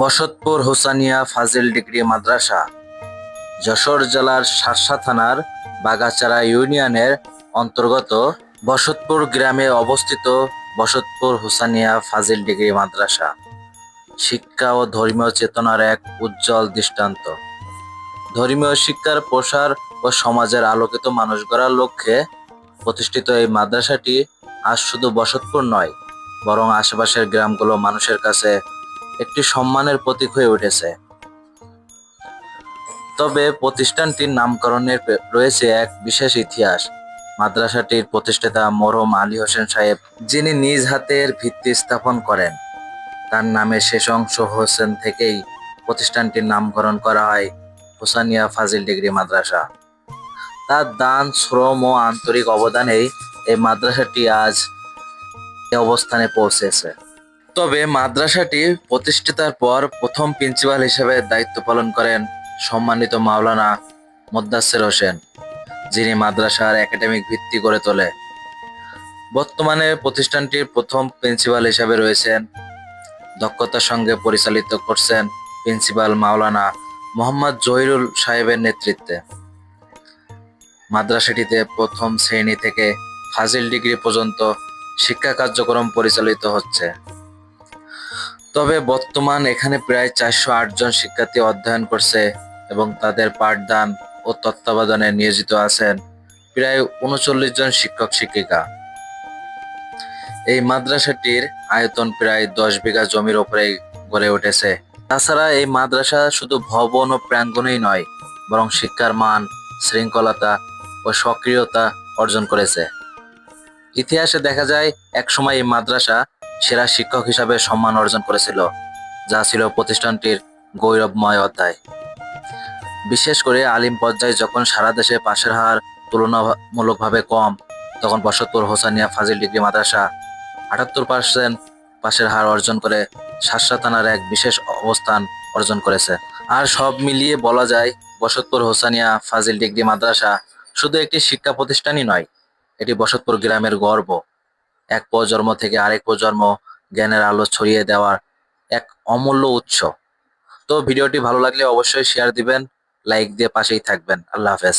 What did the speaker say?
Basatpur Hosania Fazil degree মাদ্রাসা, যশোর জেলার শার্শা থানার বাগাচারা ইউনিয়নের অন্তর্গত বসতপুর গ্রামে অবস্থিত বসতপুর হোসানিয়া ফাজিল ডিগ্রি মাদ্রাসা। শিক্ষা ও ধর্মীয় চেতনার এক উজ্জ্বল দৃষ্টান্ত। ধর্মীয় শিক্ষার প্রসার ও সমাজের আলোকিত মানুষ গড়ার লক্ষ্যে প্রতিষ্ঠিত এই মাদ্রাসাটি আজ শুধু বসতপুর নয়, বরং আশেপাশের গ্রামগুলো মানুষের কাছে একটি সম্মানের প্রতীক হয়ে উঠেছে। তবে প্রতিষ্ঠানটির নামকরণের রয়েছে এক বিশেষ ইতিহাস। মাদ্রাসাটির প্রতিষ্ঠাতা মরহম আলী হোসেন সাহেব, যিনি নিজ হাতের ভিত্তি স্থাপন করেন, তার নামে শেষ অংশ হোসেন থেকেই প্রতিষ্ঠানটির নামকরণ করা হয় হোসানিয়া ফাজিল ডিগ্রি মাদ্রাসা। তার দান, শ্রম ও আন্তরিক অবদানেই এই মাদ্রাসাটি আজ এই অবস্থানে পৌঁছেছে। তবে মাদ্রাসাটি প্রতিষ্ঠিতার পর প্রথম প্রিন্সিপাল হিসেবে দায়িত্ব পালন করেন সম্মানিত মাওলানা মোদ্দাসের হোসেন, যিনি মাদ্রাসার একাডেমিক ভিত্তি গড়ে তোলে। বর্তমানে প্রতিষ্ঠানটির প্রথম প্রিন্সিপাল হিসেবে রয়েছেন, দক্ষতার সঙ্গে পরিচালিত করছেন প্রিন্সিপাল মাওলানা মোহাম্মদ জহিরুল সাহেবের নেতৃত্বে। মাদ্রাসাটিতে প্রথম শ্রেণি থেকে ফাজিল ডিগ্রি পর্যন্ত শিক্ষা কার্যক্রম পরিচালিত হচ্ছে। তবে বর্তমান এখানে প্রায় চারশো আট জন শিক্ষার্থী অধ্যয়ন করছে এবং তাদের পাঠদান ও তত্ত্বাবধানে নিয়োজিত আছেন প্রায় উনচল্লিশ জন শিক্ষক শিক্ষিকা। এই মাদ্রাসাটির আয়তন প্রায় দশ বিঘা জমির উপরে গড়ে উঠেছে। তাছাড়া এই মাদ্রাসা শুধু ভবন ও প্রাঙ্গণেই নয়, বরং শিক্ষার মান, শৃঙ্খলতা ও সক্রিয়তা অর্জন করেছে। ইতিহাসে দেখা যায়, একসময় এই মাদ্রাসা সেরা শিক্ষক হিসাবে সম্মান অর্জন করেছিল, যা ছিল প্রতিষ্ঠানটির গৌরবময় অধ্যায়। বিশেষ করে আলিম পর্যায়ে যখন সারা দেশে পাশের হার তুলনামূলকভাবে কম, তখন বসতপুর হোসানিয়া ফাজিল ডিগ্রি মাদ্রাসা আটাত্তর পার্সেন্ট পাশের হার অর্জন করে শাসা থানার এক বিশেষ অবস্থান অর্জন করেছে। আর সব মিলিয়ে বলা যায় বসতপুর হোসানিয়া ফাজিল ডিগ্রি মাদ্রাসা শুধু একটি শিক্ষা প্রতিষ্ঠানই নয়, এটি বসতপুর গ্রামের গর্ব। এক প্রজন্ম থেকে আরেক প্রজন্ম জ্ঞানের আলো ছড়িয়ে দেওয়ার এক অমূল্য উৎস। তো ভিডিওটি ভালো লাগলে অবশ্যই শেয়ার দিবেন লাইক দিয়ে পাশেই থাকবেন। আল্লাহ হাফেজ।